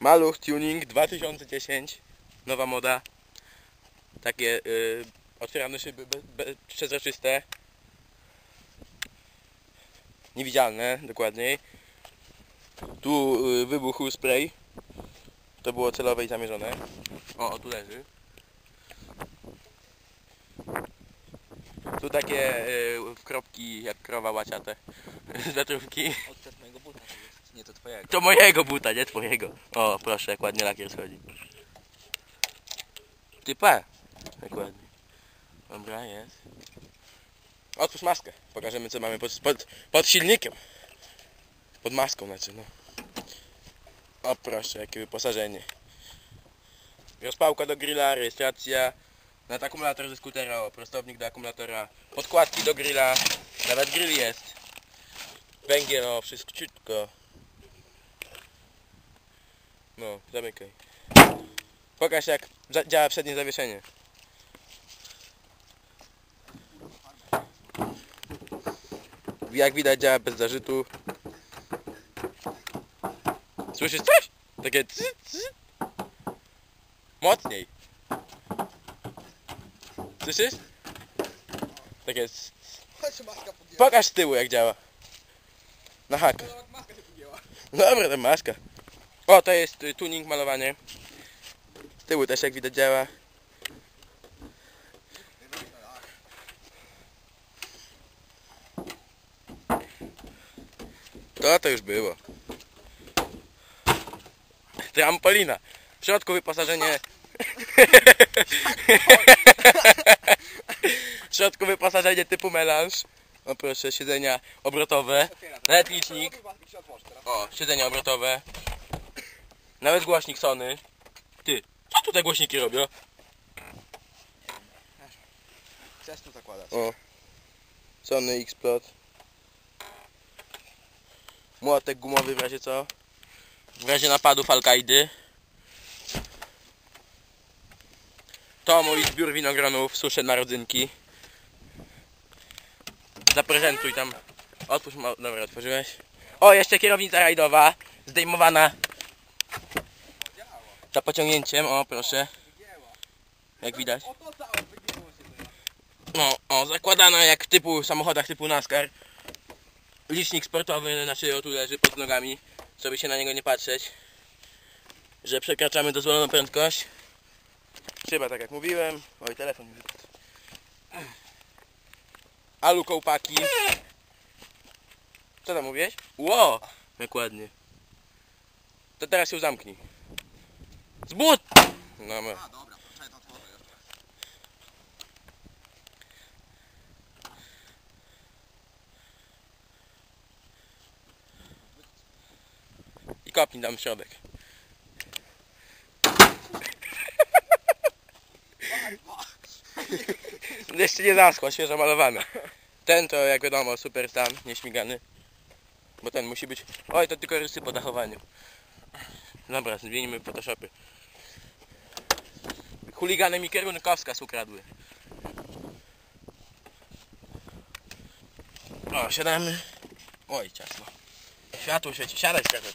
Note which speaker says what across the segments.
Speaker 1: Maluch Tuning 2010. Nowa moda. Takie y, otwierane szyby be, be, przezroczyste. Niewidzialne, dokładniej. Tu y, wybuchł spray. To było celowe i zamierzone. O, o tu leży. Tu takie y, kropki jak krowa łaciate. Zatrówki.
Speaker 2: Odczep mojego buta to jest. Nie, to twojego.
Speaker 1: To mojego buta, nie twojego. O, proszę, jak ładnie lakier schodzi. Ty pa. Jak ładnie. Dobra, jest. Otwórz maskę. Pokażemy co mamy pod, pod, pod silnikiem. Pod maską znaczy, no. O proszę, jakie wyposażenie. Rozpałka do grilla, rejestracja. Nawet akumulator ze skutera, o, prostownik do akumulatora. Podkładki do grilla. Nawet grill jest. Węgiel, o, wszystko. No, zamykaj. Pokaż jak działa przednie zawieszenie. Jak widać działa bez zarzutu. Słyszysz coś? Takie cy, cy. Mocniej. Słyszysz? Takie cy. Pokaż z tyłu jak działa. Na hak. Dobra, to maska. O, to jest y, tuning malowanie. Z tyłu też jak widać działa. To to już było. Trampolina. W środku wyposażenie... w środku wyposażenie typu melanż. O proszę, siedzenia obrotowe. Nawet licznik. O, siedzenie obrotowe. Nawet głośnik Sony. Ty, co tu te głośniki robią?
Speaker 2: Chcesz tu zakładać.
Speaker 1: O. Sony X-Plot. Młotek gumowy w razie co? W razie napadów Al-Kaidy. To mój zbiór winogronów, susze narodzynki. Zaprezentuj tam. Otwórz, dobra, otworzyłeś. O, jeszcze kierownica rajdowa, zdejmowana. Za pociągnięciem, o proszę. Jak widać. No, o, zakładana jak w typu samochodach typu NASCAR. Licznik sportowy, znaczy o tu leży pod nogami, żeby się na niego nie patrzeć. Że przekraczamy dozwoloną prędkość. Szyba, tak jak mówiłem. Oj, telefon mi. Alu kołpaki. Co tam mówiłeś? Ło! Jak ładnie. To teraz się zamknij. Zbud! No, my.
Speaker 2: A, dobra, poczekaj, to otworzę jeszcze.
Speaker 1: I kopnij tam w środek. Jeszcze nie zaschło, świeżo malowane. Ten to jak wiadomo super stan, nieśmigany. Bo ten musi być... Oj, to tylko rysy po dachowaniu. Dobra, zmienimy photoshopy. Chuligany mi kierunkowskaz ukradły. O, siadamy. Oj, ciasno. Światło świeci, siadaj światło.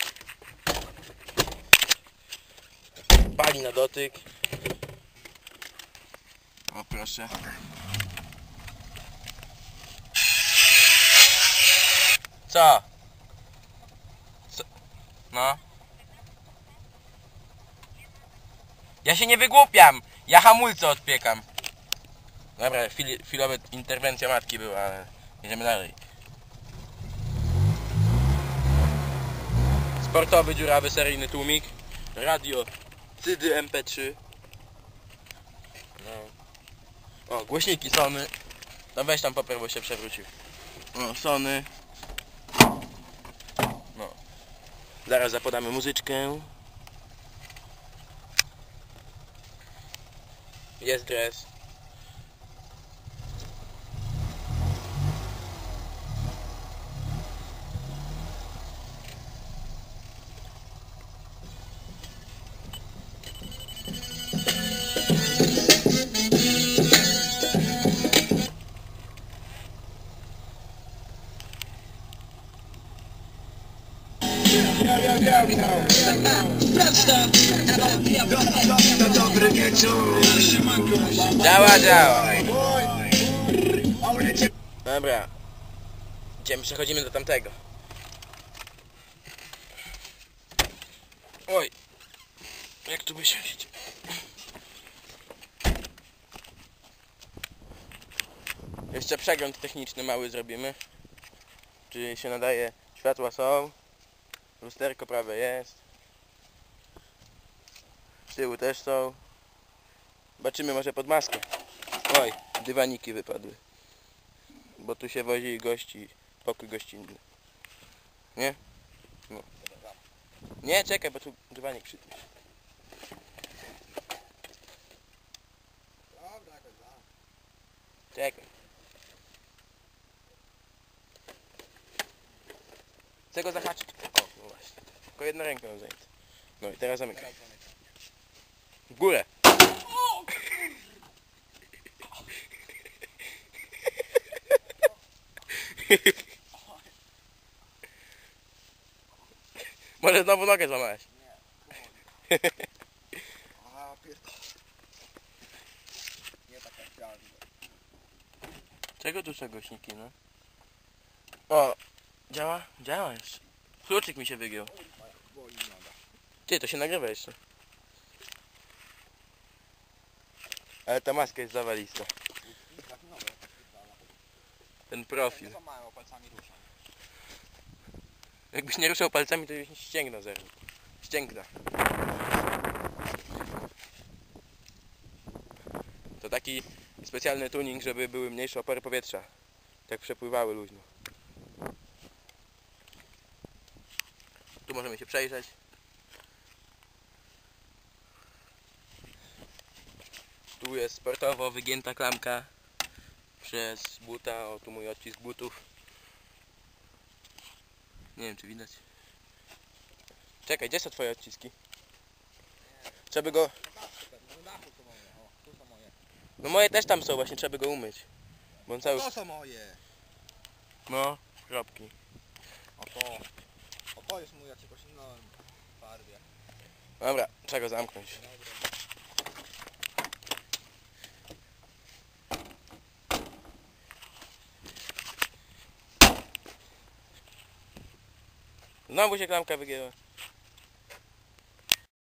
Speaker 1: Pali na dotyk. O proszę. Co? Co? No. Ja się nie wygłupiam. Ja hamulce odpiekam. Dobra, chwili, chwilowa interwencja matki była, ale jedziemy dalej. Sportowy dziurawy seryjny tłumik. Radio Cydy MP3. No. O, głośniki Sony. No weź tam popraw, bo się przewrócił. O, Sony. No. Zaraz zapodamy muzyczkę.
Speaker 3: Yes, it
Speaker 1: Działa, działa. Dobra. Idziemy, przechodzimy do tamtego. Oj. Jak tu wysiąść? Jeszcze przegląd techniczny mały zrobimy. Czy się nadaje? Światła są. Lusterko prawe jest. Z tyłu też są. Zobaczymy może pod maskę. Oj, dywaniki wypadły. Bo tu się wozi gości, pokój gościnny. Nie? No. Nie, czekaj, bo tu dywanik przytnie.
Speaker 2: Dobra, jakoś da.
Speaker 1: Czekaj. Chcę go zahaczyć. O, no właśnie. Tylko jedną ręką mam zajęte. No i. Teraz
Speaker 2: zamykam.
Speaker 1: W górę. Może znowu nogę złamałeś.
Speaker 2: A, pierdolę. Nie tak jak chciałem.
Speaker 1: Czego tu są głośniki, no? O, działa? Działa jeszcze. Kluczyk mi się wygiął.
Speaker 2: Noga.
Speaker 1: Ty, to się nagrywa jeszcze. Ale ta maska jest zawalista. Ten profil.
Speaker 2: Nie ruszam.
Speaker 1: Jakbyś nie ruszał palcami, to byś ścięgnął zerwu. Ścięgna. To taki specjalny tuning, żeby były mniejsze opory powietrza. Tak przepływały luźno. Tu możemy się przejrzeć. Tu jest sportowo wygięta klamka przez buta. O, tu mój odcisk butów. Nie wiem czy widać. Czekaj, gdzie są twoje odciski? Trzeba by go... No moje też tam są właśnie, trzeba by go umyć. Bo on cały...
Speaker 2: To są moje.
Speaker 1: No, kropki.
Speaker 2: O to. O to jest mój, ja cię posilnąłem w farbie.
Speaker 1: Dobra, trzeba go zamknąć.
Speaker 2: Dobra.
Speaker 1: Znowu się klamka wygięła.